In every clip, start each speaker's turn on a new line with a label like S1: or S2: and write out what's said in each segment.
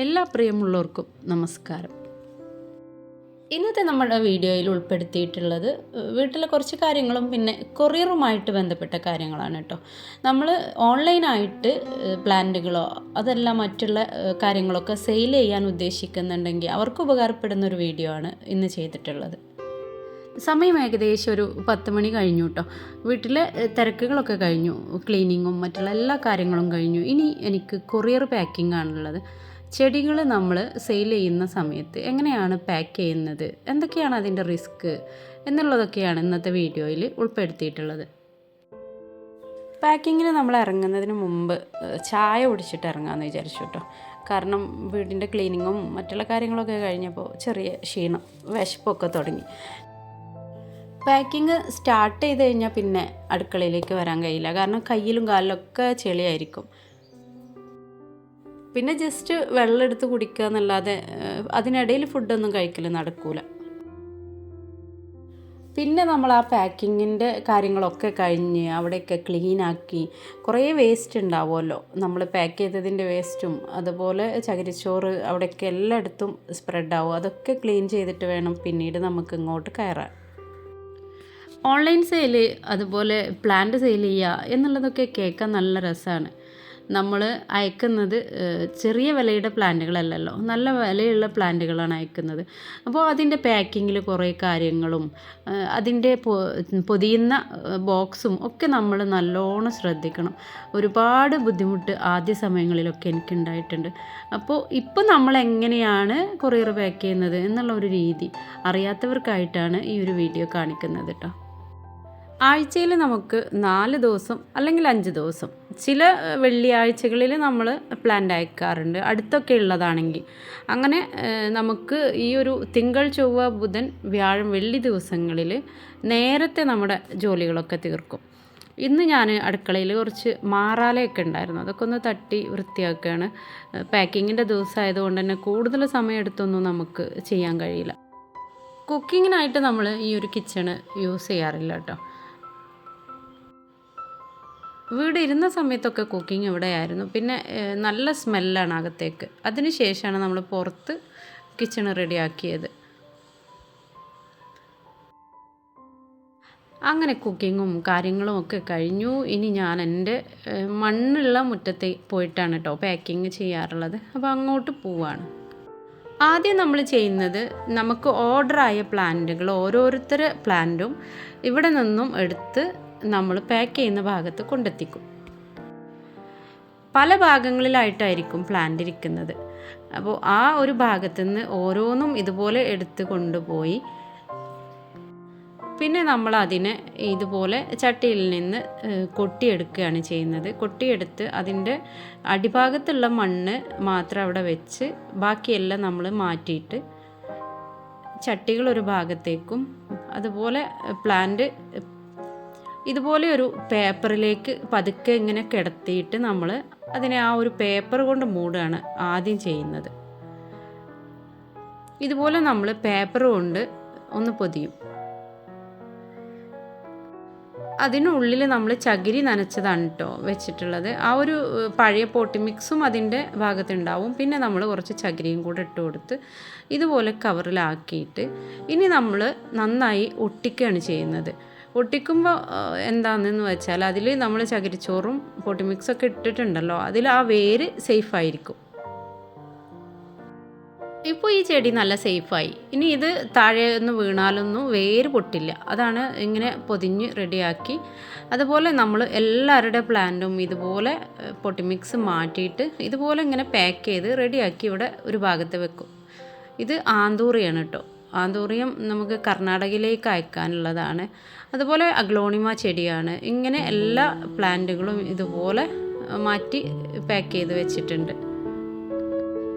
S1: എല്ലാ പ്രിയമുള്ളവർക്കും നമസ്കാരം. ഇന്നത്തെ നമ്മുടെ വീഡിയോയിൽ ഉൾപ്പെടുത്തിയിട്ടുള്ളത് വീട്ടിലെ കുറച്ച് കാര്യങ്ങളും പിന്നെ കൊറിയറുമായിട്ട് ബന്ധപ്പെട്ട കാര്യങ്ങളാണ് കേട്ടോ. നമ്മൾ ഓൺലൈനായിട്ട് പ്ലാന്റുകളോ അതെല്ലാം മറ്റുള്ള കാര്യങ്ങളൊക്കെ സെയിൽ ചെയ്യാൻ ഉദ്ദേശിക്കുന്നുണ്ടെങ്കിൽ അവർക്ക് ഉപകാരപ്പെടുന്ന ഒരു വീഡിയോ ആണ് ഇന്ന് ചെയ്തിട്ടുള്ളത്. സമയം ഏകദേശം ഒരു പത്ത് മണി കഴിഞ്ഞു കേട്ടോ. വീട്ടിലെ തിരക്കുകളൊക്കെ കഴിഞ്ഞു. ക്ലീനിങ്ങും മറ്റുള്ള എല്ലാ കാര്യങ്ങളും കഴിഞ്ഞു. ഇനി എനിക്ക് കൊറിയർ പാക്കിംഗ് ആണുള്ളത്. ചെടികൾ നമ്മൾ സെയിൽ ചെയ്യുന്ന സമയത്ത് എങ്ങനെയാണ് പാക്ക് ചെയ്യുന്നത്? എന്തൊക്കെയാണ് അതിന്റെ റിസ്ക് എന്നുള്ളതൊക്കെയാണ് ഇന്നത്തെ വീഡിയോയിൽ ഉൾപ്പെടുത്തിയിട്ടുള്ളത്. പാക്കിങ്ങിന് നമ്മൾ ഇറങ്ങുന്നതിന് മുമ്പ് ചായ കുടിച്ചിട്ട് ഇറങ്ങാമെന്ന് വിചാരിച്ചു കേട്ടോ. കാരണം വീടിന്റെ ക്ലീനിങ്ങും മറ്റുള്ള കാര്യങ്ങളൊക്കെ കഴിഞ്ഞപ്പോൾ ചെറിയ ക്ഷീണം വിശപ്പൊക്കെ തുടങ്ങി. പാക്കിങ് സ്റ്റാർട്ട് ചെയ്ത് കഴിഞ്ഞാൽ പിന്നെ അടുക്കളയിലേക്ക് വരാൻ കഴിയില്ല. കാരണം കയ്യിലും കാലിലൊക്കെ ചെളിയായിരിക്കും. പിന്നെ ജസ്റ്റ് വെള്ളം എടുത്ത് കുടിക്കുക എന്നല്ലാതെ അതിനിടയിൽ ഫുഡൊന്നും കഴിക്കൽ നടക്കൂല. പിന്നെ നമ്മൾ ആ പാക്കിങ്ങിന്റെ കാര്യങ്ങളൊക്കെ കഴിഞ്ഞ് അവിടെയൊക്കെ ക്ലീനാക്കി കുറേ വേസ്റ്റ് ഉണ്ടാവുമല്ലോ. നമ്മൾ പാക്ക് ചെയ്തതിന്റെ വേസ്റ്റും അതുപോലെ ചകിരിച്ചോറ് അവിടെയൊക്കെ എല്ലായിടത്തും സ്പ്രെഡ് ആവും അതൊക്കെ ക്ലീൻ ചെയ്തിട്ട് വേണം പിന്നീട് നമുക്ക് ഇങ്ങോട്ട് കയറാൻ. ഓൺലൈൻ സെയിൽ അതുപോലെ പ്ലാന്റ് സെയിൽ ചെയ്യുക എന്നുള്ളതൊക്കെ കേൾക്കാൻ നല്ല രസമാണ്. നമ്മൾ അയക്കുന്നത് ചെറിയ വിലയുടെ പ്ലാന്റുകളല്ലല്ലോ. നല്ല വിലയുള്ള പ്ലാന്റുകളാണ് അയക്കുന്നത്. അപ്പോൾ അതിന്റെ പാക്കിങ്ങിൽ കുറേ കാര്യങ്ങളും അതിന്റെ പൊതിയുന്ന ബോക്സും ഒക്കെ നമ്മൾ നല്ലോണം ശ്രദ്ധിക്കണം. ഒരുപാട് ബുദ്ധിമുട്ട് ആദ്യ സമയങ്ങളിലൊക്കെ എനിക്കുണ്ടായിട്ടുണ്ട്. അപ്പോൾ ഇപ്പോൾ നമ്മൾ എങ്ങനെയാണ് കൊറിയർ പാക്ക് ചെയ്യുന്നത് എന്നുള്ള ഒരു രീതി അറിയാത്തവർക്കായിട്ടാണ് ഈ ഒരു വീഡിയോ കാണിക്കുന്നത് കേട്ടോ ആഴ്ചയിൽ നമുക്ക് നാല് ദിവസം അല്ലെങ്കിൽ അഞ്ച് ദിവസം. ചില വെള്ളിയാഴ്ചകളിൽ നമ്മൾ പ്ലാന്റ് അയക്കാറുണ്ട്. അടുത്തൊക്കെ ഉള്ളതാണെങ്കിൽ. അങ്ങനെ നമുക്ക് ഈ ഒരു തിങ്കൾ ചൊവ്വ ബുധൻ വ്യാഴം വെള്ളി ദിവസങ്ങളിൽ നേരത്തെ നമ്മുടെ ജോലികളൊക്കെ തീർക്കും. ഇന്ന് ഞാൻ അടുക്കളയിൽ കുറച്ച് മാറാലയൊക്കെ ഉണ്ടായിരുന്നു. അതൊക്കെ ഒന്ന് തട്ടി വൃത്തിയാക്കുകയാണ്. പാക്കിങ്ങിന്റെ ദിവസമായതുകൊണ്ട് തന്നെ കൂടുതൽ സമയം എടുത്തൊന്നും നമുക്ക് ചെയ്യാൻ കഴിയില്ല. കുക്കിങ്ങിനായിട്ട് നമ്മൾ ഈ ഒരു കിച്ചണ് യൂസ് ചെയ്യാറില്ല കേട്ടോ. വീട് ഇരുന്ന സമയത്തൊക്കെ കുക്കിംഗ് ഇവിടെ ആയിരുന്നു പിന്നെ നല്ല സ്മെല്ലാണ് അകത്തേക്ക്. അതിന് ശേഷമാണ് നമ്മൾ പുറത്ത് കിച്ചണ് റെഡിയാക്കിയത് അങ്ങനെ കുക്കിങ്ങും കാര്യങ്ങളും ഒക്കെ കഴിഞ്ഞു. ഇനി ഞാൻ എന്റെ മണ്ണുള്ള മുറ്റത്തെ പോയിട്ടാണ് കേട്ടോ പാക്കിങ് ചെയ്യാറുള്ളത്. അപ്പോൾ അങ്ങോട്ട് പോവാണ്. ആദ്യം നമ്മൾ ചെയ്യുന്നത് നമുക്ക് ഓർഡറായ പ്ലാന്റുകൾ ഓരോരുത്തർ പ്ലാന്റും ഇവിടെ നിന്നും എടുത്ത് നമ്മൾ പാക്ക് ചെയ്യുന്ന ഭാഗത്ത് കൊണ്ടെത്തിക്കും. പല ഭാഗങ്ങളിലായിട്ടായിരിക്കും പ്ലാന്റ് ഇരിക്കുന്നത്. അപ്പോൾ ആ ഒരു ഭാഗത്തു നിന്ന് ഓരോന്നും ഇതുപോലെ എടുത്ത് കൊണ്ടുപോയി. പിന്നെ നമ്മൾ അതിനെ ഇതുപോലെ ചട്ടിയിൽ നിന്ന് കൊട്ടിയെടുക്കുകയാണ് ചെയ്യുന്നത്. കൊട്ടിയെടുത്ത് അതിന്റെ അടിഭാഗത്തുള്ള മണ്ണ് മാത്രം അവിടെ വെച്ച് ബാക്കിയെല്ലാം നമ്മൾ മാറ്റിയിട്ട് ചട്ടികൾ ഒരു ഭാഗത്തേക്കും അതുപോലെ പ്ലാന്റ് ഇതുപോലെ ഒരു പേപ്പറിലേക്ക് പതുക്കെ ഇങ്ങനെ കിടത്തിയിട്ട് നമ്മൾ അതിനെ ആ ഒരു പേപ്പർ കൊണ്ട് മൂടുകയാണ് ആദ്യം ചെയ്യുന്നത്. ഇതുപോലെ നമ്മൾ പേപ്പർ കൊണ്ട് ഒന്ന് പൊതിയും. അതിനുള്ളിൽ നമ്മൾ ചകിരി നനച്ചതാണ് കേട്ടോ വെച്ചിട്ടുള്ളത്. ആ ഒരു പഴയ പോട്ടി മിക്സും അതിന്റെ ഭാഗത്തുണ്ടാവും. പിന്നെ നമ്മൾ കുറച്ച് ചകിരിയും കൂടെ ഇട്ട് കൊടുത്ത് ഇതുപോലെ കവറിലാക്കിയിട്ട് ഇനി നമ്മൾ നന്നായി ഒട്ടിക്കുകയാണ് ചെയ്യുന്നത്. ഒട്ടിക്കുമ്പോൾ എന്താണെന്ന് വെച്ചാൽ അതിൽ നമ്മൾ ചകിരിച്ചോറും പൊട്ടിമിക്സൊക്കെ ഇട്ടിട്ടുണ്ടല്ലോ അതിൽ ആ വേര് സേഫ് ആയിരിക്കും ഇപ്പോൾ ഈ ചെടി നല്ല സേഫായി. ഇനി ഇത് താഴെ ഒന്ന് വീണാലൊന്നും വേര് പൊട്ടില്ല. അതാണ് ഇങ്ങനെ പൊതിഞ്ഞ് റെഡിയാക്കി. അതുപോലെ നമ്മൾ എല്ലാവരുടെ പ്ലാന്റും ഇതുപോലെ പൊട്ടിമിക്സ് മിക്സ് മാറ്റിയിട്ട് ഇതുപോലെ ഇങ്ങനെ പാക്ക് ചെയ്ത് റെഡിയാക്കി ഇവിടെ ഒരു ഭാഗത്ത് വെക്കും. ഇത് ആന്തൂറിയാണ് കേട്ടോ ആന്തൂറിയം നമുക്ക് കർണാടകയിലേക്ക് അയക്കാനുള്ളതാണ്. അതുപോലെ അഗ്ലോണിമ ചെടിയാണ്. ഇങ്ങനെ എല്ലാ പ്ലാന്റുകളും ഇതുപോലെ മാറ്റി പാക്ക് ചെയ്ത് വെച്ചിട്ടുണ്ട്.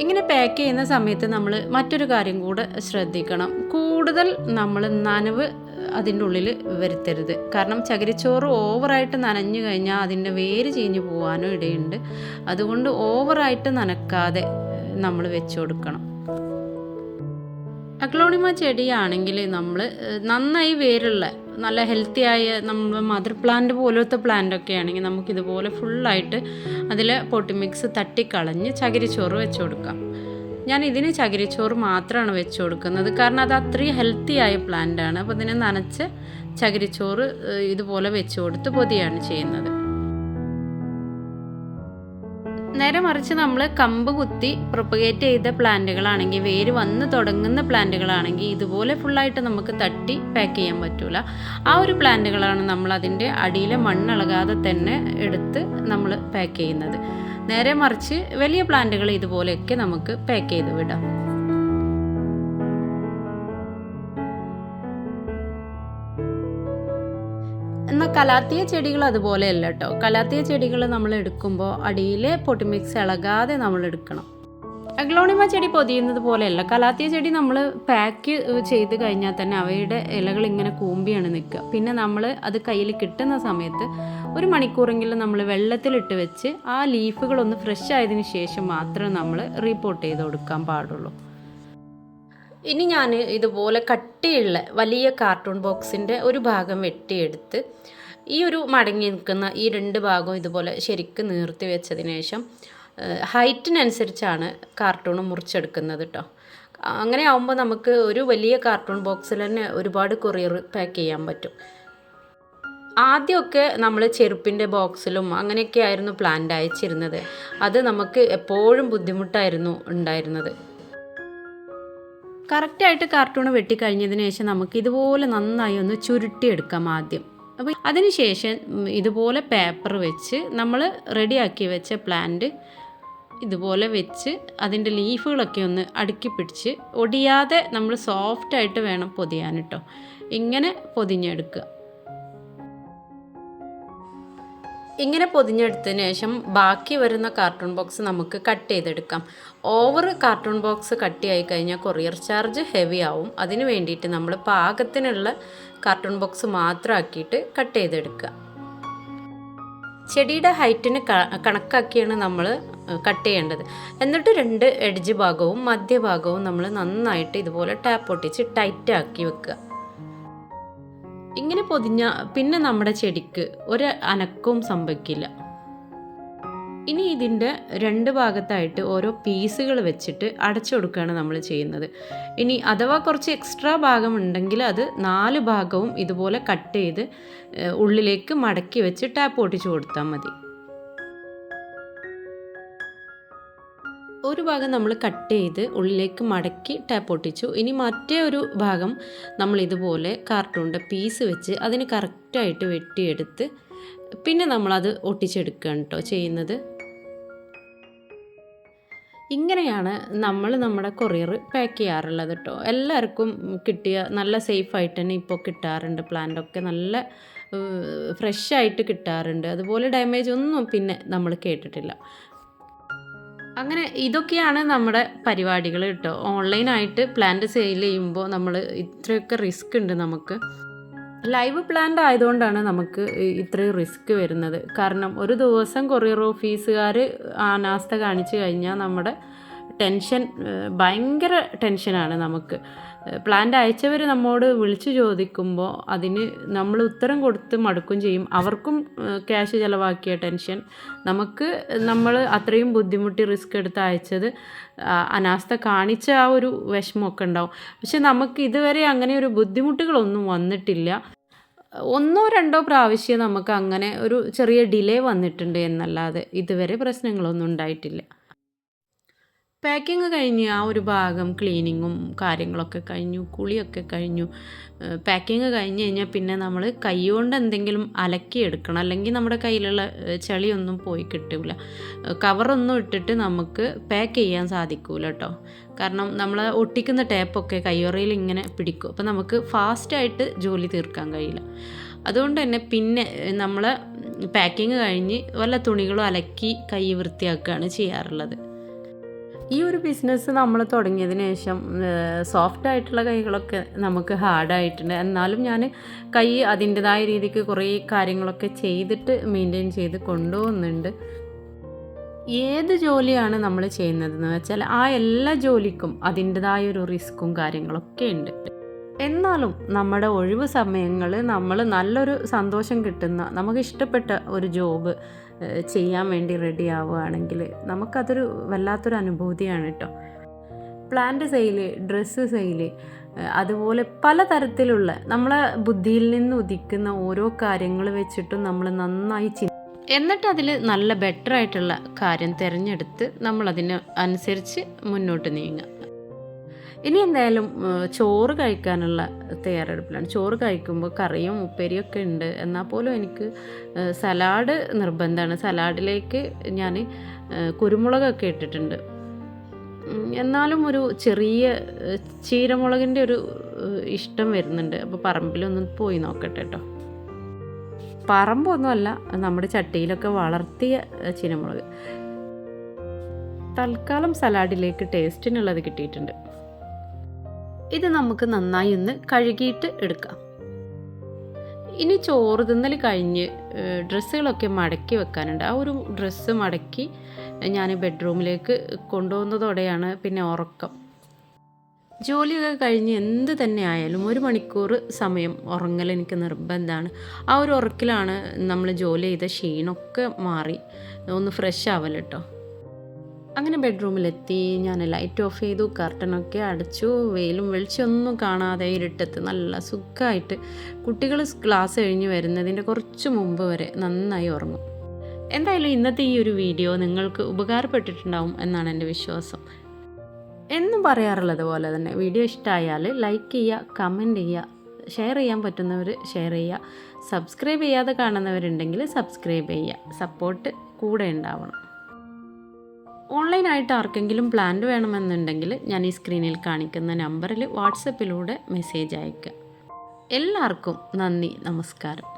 S1: ഇങ്ങനെ പാക്ക് ചെയ്യുന്ന സമയത്ത് നമ്മൾ മറ്റൊരു കാര്യം കൂടെ ശ്രദ്ധിക്കണം. കൂടുതൽ നമ്മൾ നനവ് അതിന്റെ ഉള്ളിൽ വരുത്തരുത്. കാരണം ചകിരിച്ചോറ് ഓവറായിട്ട് നനഞ്ഞു കഴിഞ്ഞാൽ അതിന്റെ വേര് ചീഞ്ഞു പോകാനും ഇടയുണ്ട്. അതുകൊണ്ട് ഓവറായിട്ട് നനക്കാതെ നമ്മൾ വെച്ചു കൊടുക്കണം. അഗ്ലോണിമ ചെടിയാണെങ്കിൽ നമ്മൾ നന്നായി വേരുള്ള നല്ല ഹെൽത്തി ആയ നമ്മൾ മദർ പ്ലാന്റ് പോലത്തെ പ്ലാന്റ് ഒക്കെ ആണെങ്കിൽ നമുക്കിതുപോലെ ഫുള്ളായിട്ട് അതിൽ പൊട്ടി മിക്സ് തട്ടിക്കളഞ്ഞ് ചകിരിച്ചോറ് വെച്ച് കൊടുക്കാം. ഞാൻ ഇതിന് ചകിരിച്ചോറ് മാത്രമാണ് വെച്ച് കൊടുക്കുന്നത്. കാരണം അത് അത്രയും ഹെൽത്തി ആയ പ്ലാന്റ് ആണ്. അപ്പോൾ ഇതിനെ നനച്ച് ചകിരിച്ചോറ് ഇതുപോലെ വെച്ച് കൊടുത്ത് പൊതിയാണ് ചെയ്യുന്നത്. നേരെ മറിച്ച് നമ്മൾ കമ്പ് കുത്തി പ്രൊപ്പഗേറ്റ് ചെയ്ത പ്ലാന്റുകളാണെങ്കിൽ വേര് വന്ന് തുടങ്ങുന്ന പ്ലാന്റുകളാണെങ്കിൽ ഇതുപോലെ ഫുള്ളായിട്ട് നമുക്ക് തട്ടി പാക്ക് ചെയ്യാൻ പറ്റൂല. ആ ഒരു പ്ലാന്റുകളാണ് നമ്മൾ അതിന്റെ അടിയിലെ മണ്ണിളകാതെ തന്നെ എടുത്ത് നമ്മൾ പാക്ക് ചെയ്യുന്നത്. നേരെ മറിച്ച് വലിയ പ്ലാന്റുകൾ ഇതുപോലെയൊക്കെ നമുക്ക് പാക്ക് ചെയ്ത് വിടാം. എന്നാൽ കലാത്തിയ ചെടികൾ അതുപോലെയല്ല കേട്ടോ കലാത്തിയ ചെടികൾ നമ്മൾ എടുക്കുമ്പോൾ അടിയിലെ പൊട്ടിമിക്സ് ഇളകാതെ നമ്മൾ എടുക്കണം. അഗ്ലോണിമ ചെടി പൊതിയുന്നത് പോലെയല്ല. കലാത്തിയ ചെടി നമ്മൾ പാക്ക് ചെയ്ത് കഴിഞ്ഞാൽ തന്നെ അവയുടെ ഇലകൾ ഇങ്ങനെ കൂമ്പിയാണ് നിൽക്കുക. പിന്നെ നമ്മൾ അത് കയ്യിൽ കിട്ടുന്ന സമയത്ത് ഒരു മണിക്കൂറെങ്കിലും നമ്മൾ വെള്ളത്തിലിട്ട് വെച്ച് ആ ലീഫുകളൊന്ന് ഫ്രഷ് ആയതിനു ശേഷം മാത്രമേ നമ്മൾ റീപോർട്ട് ചെയ്ത് കൊടുക്കാൻ പാടുള്ളൂ. ഇനി ഞാൻ ഇതുപോലെ കട്ടിയുള്ള വലിയ കാർട്ടൂൺ ബോക്സിന്റെ ഒരു ഭാഗം വെട്ടിയെടുത്ത് ഈ ഒരു മടങ്ങി നിൽക്കുന്ന ഈ രണ്ട് ഭാഗവും ഇതുപോലെ ശരിക്ക് നീർത്തി വെച്ചതിന് ശേഷം ഹൈറ്റിനനുസരിച്ചാണ് കാർട്ടൂൺ മുറിച്ചെടുക്കുന്നത് കേട്ടോ അങ്ങനെ ആവുമ്പോൾ നമുക്ക് ഒരു വലിയ കാർട്ടൂൺ ബോക്സിൽ തന്നെ ഒരുപാട് കൊറിയർ പാക്ക് ചെയ്യാൻ പറ്റും. ആദ്യമൊക്കെ നമ്മൾ ചെരുപ്പിന്റെ ബോക്സിലും അങ്ങനെയൊക്കെ ആയിരുന്നു പ്ലാന്റ് അയച്ചിരുന്നത് അത് നമുക്ക് എപ്പോഴും ബുദ്ധിമുട്ടായിരുന്നു ഉണ്ടായിരുന്നത്. കറക്റ്റായിട്ട് കാർട്ടൂൺ വെട്ടിക്കഴിഞ്ഞതിന് ശേഷം നമുക്ക് ഇതുപോലെ നന്നായി ഒന്ന് ചുരുട്ടിയെടുക്കാം ആദ്യം. അപ്പോൾ അതിനുശേഷം ഇതുപോലെ പേപ്പർ വെച്ച് നമ്മൾ റെഡിയാക്കി വെച്ച പ്ലാന്റ് ഇതുപോലെ വെച്ച് അതിന്റെ ലീഫുകളൊക്കെ ഒന്ന് അടുക്കി പിടിച്ച് ഒടിയാതെ നമ്മൾ സോഫ്റ്റായിട്ട് വേണം പൊതിയാൻ കേട്ടോ ഇങ്ങനെ പൊതിഞ്ഞെടുക്കുക. ഇങ്ങനെ പൊതിഞ്ഞെടുത്തതിന് ശേഷം ബാക്കി വരുന്ന കാർട്ടൂൺ ബോക്സ് നമുക്ക് കട്ട് ചെയ്തെടുക്കാം. ഓവർ കാർട്ടൂൺ ബോക്സ് കട്ടിയായി കഴിഞ്ഞാൽ കൊറിയർ ചാർജ് ഹെവി ആവും. അതിന് വേണ്ടിയിട്ട് നമ്മൾ പാകത്തിനുള്ള കാർട്ടൂൺ ബോക്സ് മാത്രമാക്കിയിട്ട് കട്ട് ചെയ്തെടുക്കുക. ചെടിയുടെ ഹൈറ്റിന് കണക്കാക്കിയാണ് നമ്മൾ കട്ട് ചെയ്യേണ്ടത്. എന്നിട്ട് രണ്ട് എഡ്ജ് ഭാഗവും മധ്യഭാഗവും നമ്മൾ നന്നായിട്ട് ഇതുപോലെ ടാപ്പ് ഒട്ടിച്ച് ടൈറ്റാക്കി വെക്കുക. ഇങ്ങനെ പൊതിഞ്ഞ പിന്നെ നമ്മുടെ ചെടിക്ക് ഒരു അനക്കവും സംഭവിക്കില്ല. ഇനി ഇതിന്റെ രണ്ട് ഭാഗത്തായിട്ട് ഓരോ പീസുകൾ വെച്ചിട്ട് അടച്ചു കൊടുക്കുകയാണ് നമ്മൾ ചെയ്യുന്നത്. ഇനി അഥവാ കുറച്ച് എക്സ്ട്രാ ഭാഗം ഉണ്ടെങ്കിൽ അത് നാല് ഭാഗവും ഇതുപോലെ കട്ട് ചെയ്ത് ഉള്ളിലേക്ക് മടക്കി വെച്ച് ടാപ്പ് ഓട്ടിച്ചു കൊടുത്താൽ മതി. ഒരു ഭാഗം നമ്മൾ കട്ട് ചെയ്ത് ഉള്ളിലേക്ക് മടക്കി ടാപ്പ് ഒട്ടിച്ചു ഇനി മറ്റേ ഒരു ഭാഗം നമ്മൾ ഇതുപോലെ കാർട്ടൂണിന്റെ പീസ് വെച്ച് അതിന് കറക്റ്റായിട്ട് വെട്ടിയെടുത്ത് പിന്നെ നമ്മളത് ഒട്ടിച്ചെടുക്കുകയാണ് കേട്ടോ ചെയ്യുന്നത്. ഇങ്ങനെയാണ് നമ്മൾ നമ്മുടെ കൊറിയർ പാക്ക് ചെയ്യാറുള്ളത് കേട്ടോ എല്ലാവർക്കും കിട്ടിയ നല്ല സേഫായിട്ട് തന്നെ ഇപ്പോൾ കിട്ടാറുണ്ട്. പ്ലാന്റൊക്കെ നല്ല ഫ്രഷ് ആയിട്ട് കിട്ടാറുണ്ട്. അതുപോലെ ഡാമേജ് ഒന്നും പിന്നെ നമ്മൾ കേട്ടിട്ടില്ല. അങ്ങനെ ഇതൊക്കെയാണ് നമ്മുടെ പരിപാടികൾ കേട്ടോ. ഓൺലൈനായിട്ട് പ്ലാന്റ് സെയിൽ ചെയ്യുമ്പോൾ നമ്മൾ ഇത്രയൊക്കെ റിസ്ക് ഉണ്ട് നമുക്ക്. ലൈവ് പ്ലാന്റ് ആയതുകൊണ്ടാണ് നമുക്ക് ഇത്രയും റിസ്ക് വരുന്നത്. കാരണം ഒരു ദിവസം കൊറിയർ ഓഫീസുകാർ അനാസ്ഥ കാണിച്ചു കഴിഞ്ഞാൽ നമ്മുടെ ടെൻഷൻ ഭയങ്കര ടെൻഷനാണ് നമുക്ക്. പ്ലാന്റ് അയച്ചവർ നമ്മോട് വിളിച്ചു ചോദിക്കുമ്പോൾ അതിന് നമ്മൾ ഉത്തരം കൊടുത്ത് മടുക്കും ചെയ്യും. അവർക്കും ക്യാഷ് ചിലവാക്കിയ ടെൻഷൻ. നമുക്ക് നമ്മൾ അത്രയും ബുദ്ധിമുട്ടി റിസ്ക് എടുത്ത് അയച്ചത് അനാസ്ഥ കാണിച്ച ആ ഒരു വിഷമമൊക്കെ ഉണ്ടാവും. പക്ഷെ നമുക്ക് ഇതുവരെ അങ്ങനെ ഒരു ബുദ്ധിമുട്ടുകളൊന്നും വന്നിട്ടില്ല. ഒന്നോ രണ്ടോ പ്രാവശ്യം നമുക്ക് അങ്ങനെ ഒരു ചെറിയ ഡിലേ വന്നിട്ടുണ്ട് എന്നല്ലാതെ ഇതുവരെ പ്രശ്നങ്ങളൊന്നും ഉണ്ടായിട്ടില്ല. പാക്കിങ് കഴിഞ്ഞ് ആ ഒരു ഭാഗം ക്ലീനിങ്ങും കാര്യങ്ങളൊക്കെ കഴിഞ്ഞു കുളിയൊക്കെ കഴിഞ്ഞു. പാക്കിങ് കഴിഞ്ഞ് കഴിഞ്ഞാൽ പിന്നെ നമ്മൾ കൈകൊണ്ട് എന്തെങ്കിലും അലക്കിയെടുക്കണം അല്ലെങ്കിൽ നമ്മുടെ കയ്യിലുള്ള ചെളിയൊന്നും പോയി കിട്ടില്ല കവറൊന്നും ഇട്ടിട്ട് നമുക്ക് പാക്ക് ചെയ്യാൻ സാധിക്കൂല കേട്ടോ കാരണം നമ്മൾ ഒട്ടിക്കുന്ന ടേപ്പൊക്കെ കയ്യുറയിൽ ഇങ്ങനെ പിടിക്കും. അപ്പോൾ നമുക്ക് ഫാസ്റ്റായിട്ട് ജോലി തീർക്കാൻ കഴിയില്ല. അതുകൊണ്ട് തന്നെ പിന്നെ നമ്മൾ പാക്കിങ് കഴിഞ്ഞ് വല്ല തുണികളും അലക്കി കൈ വൃത്തിയാക്കുകയാണ് ചെയ്യാറുള്ളത്. ഈ ഒരു ബിസിനസ് നമ്മൾ തുടങ്ങിയതിന് ശേഷം സോഫ്റ്റ് ആയിട്ടുള്ള കൈകളൊക്കെ നമുക്ക് ഹാർഡായിട്ടുണ്ട് എന്നാലും ഞാൻ കൈ അതിന്റെതായ രീതിക്ക് കുറേ കാര്യങ്ങളൊക്കെ ചെയ്തിട്ട് മെയിന്റെയിൻ ചെയ്ത് കൊണ്ടുപോകുന്നുണ്ട്. ഏത് ജോലിയാണ് നമ്മൾ ചെയ്യുന്നതെന്ന് വെച്ചാൽ ആ എല്ലാ ജോലിക്കും അതിന്റെതായ ഒരു റിസ്ക്കും കാര്യങ്ങളൊക്കെ ഉണ്ട്. എന്നാലും നമ്മുടെ ഒഴിവ് സമയങ്ങൾ നമ്മൾ നല്ലൊരു സന്തോഷം കിട്ടുന്ന നമുക്ക് ഇഷ്ടപ്പെട്ട ഒരു ജോബ് ചെയ്യാൻ വേണ്ടി റെഡി ആവുകയാണെങ്കിൽ നമുക്കതൊരു വല്ലാത്തൊരു അനുഭൂതിയാണ് കേട്ടോ. പ്ലാന്റ് സെയിൽ ഡ്രസ്സ് സെയിൽ അതുപോലെ പലതരത്തിലുള്ള നമ്മളെ ബുദ്ധിയിൽ നിന്ന് ഉദിക്കുന്ന ഓരോ കാര്യങ്ങൾ വെച്ചിട്ടും നമ്മൾ നന്നായി ചിന്തി എന്നിട്ട് അതിൽ നല്ല ബെറ്റർ ആയിട്ടുള്ള കാര്യം തിരഞ്ഞെടുത്ത് നമ്മളതിന് അനുസരിച്ച് മുന്നോട്ട് നീങ്ങുക. ഇനി എന്തായാലും ചോറ് കഴിക്കാനുള്ള തയ്യാറെടുപ്പിലാണ്. ചോറ് കഴിക്കുമ്പോൾ കറിയും ഉപ്പേരിയൊക്കെ ഉണ്ട്. എന്നാൽ പോലും എനിക്ക് സലാഡ് നിർബന്ധമാണ്. സലാഡിലേക്ക് ഞാൻ കുരുമുളകൊക്കെ ഇട്ടിട്ടുണ്ട്. എന്നാലും ഒരു ചെറിയ ചീരമുളകിന്റെ ഒരു ഇഷ്ടം വരുന്നുണ്ട്. അപ്പോൾ പറമ്പിലൊന്നും പോയി നോക്കട്ടെ കേട്ടോ. പറമ്പൊന്നുമല്ല നമ്മുടെ ചട്ടിയിലൊക്കെ വളർത്തിയ ചീരമുളക്. തൽക്കാലം സലാഡിലേക്ക് ടേസ്റ്റിനുള്ളത് കിട്ടിയിട്ടുണ്ട്. ഇത് നമുക്ക് നന്നായി ഒന്ന് കഴുകിയിട്ട് എടുക്കാം. ഇനി ചോറ് തിന്നൽ കഴിഞ്ഞ് ഡ്രസ്സുകളൊക്കെ മടക്കി വെക്കാനുണ്ട്. ആ ഒരു ഡ്രസ്സ് മടക്കി ഞാൻ ബെഡ്റൂമിലേക്ക് കൊണ്ടുപോകുന്നതോടെയാണ് പിന്നെ ഉറക്കം. ജോലിയൊക്കെ കഴിഞ്ഞ് എന്ത് തന്നെ ആയാലും ഒരു മണിക്കൂർ സമയം ഉറങ്ങൽ എനിക്ക് നിർബന്ധമാണ് ആ ഒരു ഉറക്കിലാണ് നമ്മൾ ജോലി ചെയ്ത ക്ഷീണമൊക്കെ മാറി. ഒന്ന് ഫ്രഷ് ആവൽ കേട്ടോ അങ്ങനെ ബെഡ്റൂമിലെത്തി ഞാൻ ലൈറ്റ് ഓഫ് ചെയ്തു കർട്ടനൊക്കെ അടച്ചു വെയിലും വെളിച്ചൊന്നും കാണാതെ ഇരുട്ടത്ത് നല്ല സുഖമായിട്ട് കുട്ടികൾ ക്ലാസ് കഴിഞ്ഞ് വരുന്നതിന്റെ കുറച്ച് മുമ്പ് വരെ നന്നായി ഉറങ്ങും. എന്തായാലും ഇന്നത്തെ ഈ ഒരു വീഡിയോ നിങ്ങൾക്ക് ഉപകാരപ്പെട്ടിട്ടുണ്ടാവും എന്നാണ് എന്റെ വിശ്വാസം. എന്നും പറയാറുള്ളത് പോലെ തന്നെ വീഡിയോ ഇഷ്ടമായാൽ ലൈക്ക് ചെയ്യുക കമന്റ് ചെയ്യുക ഷെയർ ചെയ്യാൻ പറ്റുന്നവർ ഷെയർ ചെയ്യുക സബ്സ്ക്രൈബ് ചെയ്യാതെ കാണുന്നവരുണ്ടെങ്കിൽ സബ്സ്ക്രൈബ് ചെയ്യുക സപ്പോർട്ട് കൂടെ ഉണ്ടാവണം. ഓൺലൈനായിട്ട് ആർക്കെങ്കിലും പ്ലാന്റ് വേണമെന്നുണ്ടെങ്കിൽ ഞാൻ ഈ സ്ക്രീനിൽ കാണിക്കുന്ന നമ്പറിൽ വാട്സപ്പിലൂടെ മെസ്സേജ് അയക്കുക എല്ലാവർക്കും നന്ദി നമസ്കാരം.